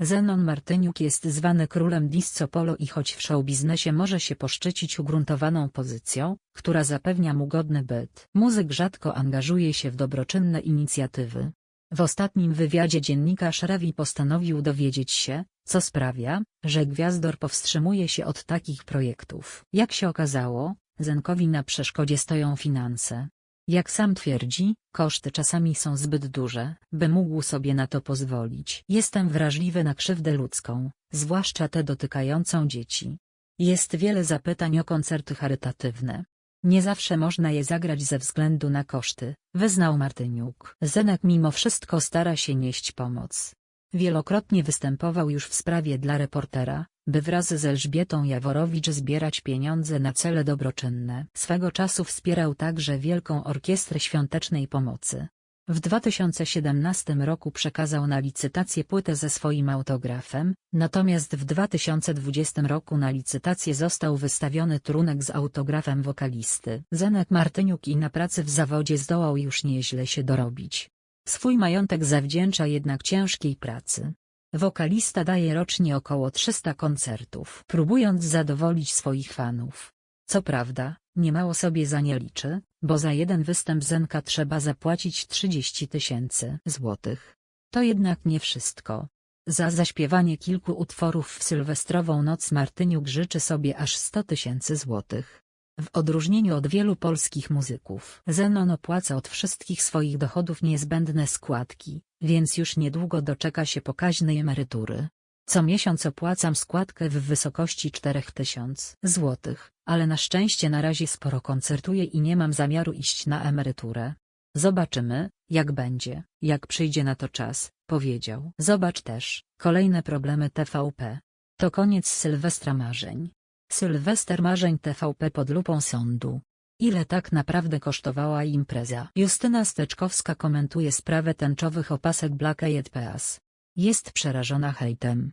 Zenon Martyniuk jest zwany królem disco polo i choć w showbiznesie może się poszczycić ugruntowaną pozycją, która zapewnia mu godny byt, muzyk rzadko angażuje się w dobroczynne inicjatywy. W ostatnim wywiadzie dziennikarz Rawi postanowił dowiedzieć się, co sprawia, że Gwiazdor powstrzymuje się od takich projektów. Jak się okazało, Zenkowi na przeszkodzie stoją finanse. Jak sam twierdzi, koszty czasami są zbyt duże, by mógł sobie na to pozwolić. Jestem wrażliwy na krzywdę ludzką, zwłaszcza tę dotykającą dzieci. Jest wiele zapytań o koncerty charytatywne. Nie zawsze można je zagrać ze względu na koszty, wyznał Martyniuk. Zenek mimo wszystko stara się nieść pomoc. Wielokrotnie występował już w sprawie dla reportera, by wraz z Elżbietą Jaworowicz zbierać pieniądze na cele dobroczynne. Swego czasu wspierał także Wielką Orkiestrę Świątecznej Pomocy. W 2017 roku przekazał na licytację płytę ze swoim autografem, natomiast w 2020 roku na licytację został wystawiony trunek z autografem wokalisty. Zenek Martyniuk i na pracy w zawodzie zdołał już nieźle się dorobić. Swój majątek zawdzięcza jednak ciężkiej pracy. Wokalista daje rocznie około 300 koncertów, próbując zadowolić swoich fanów. Co prawda, niemało sobie za nie liczy, bo za jeden występ Zenka trzeba zapłacić 30 tysięcy złotych. To jednak nie wszystko. Za zaśpiewanie kilku utworów w sylwestrową noc Martyniuk życzy sobie aż 100 tysięcy złotych. W odróżnieniu od wielu polskich muzyków, Zenon opłaca od wszystkich swoich dochodów niezbędne składki, więc już niedługo doczeka się pokaźnej emerytury. Co miesiąc opłacam składkę w wysokości 4000 złotych, ale na szczęście na razie sporo koncertuję i nie mam zamiaru iść na emeryturę. Zobaczymy, jak będzie, jak przyjdzie na to czas, powiedział. Zobacz też, kolejne problemy TVP. To koniec Sylwestra marzeń. Sylwester marzeń TVP pod lupą sądu. Ile tak naprawdę kosztowała impreza? Justyna Steczkowska komentuje sprawę tęczowych opasek Black Eyed Peas. Jest przerażona hejtem.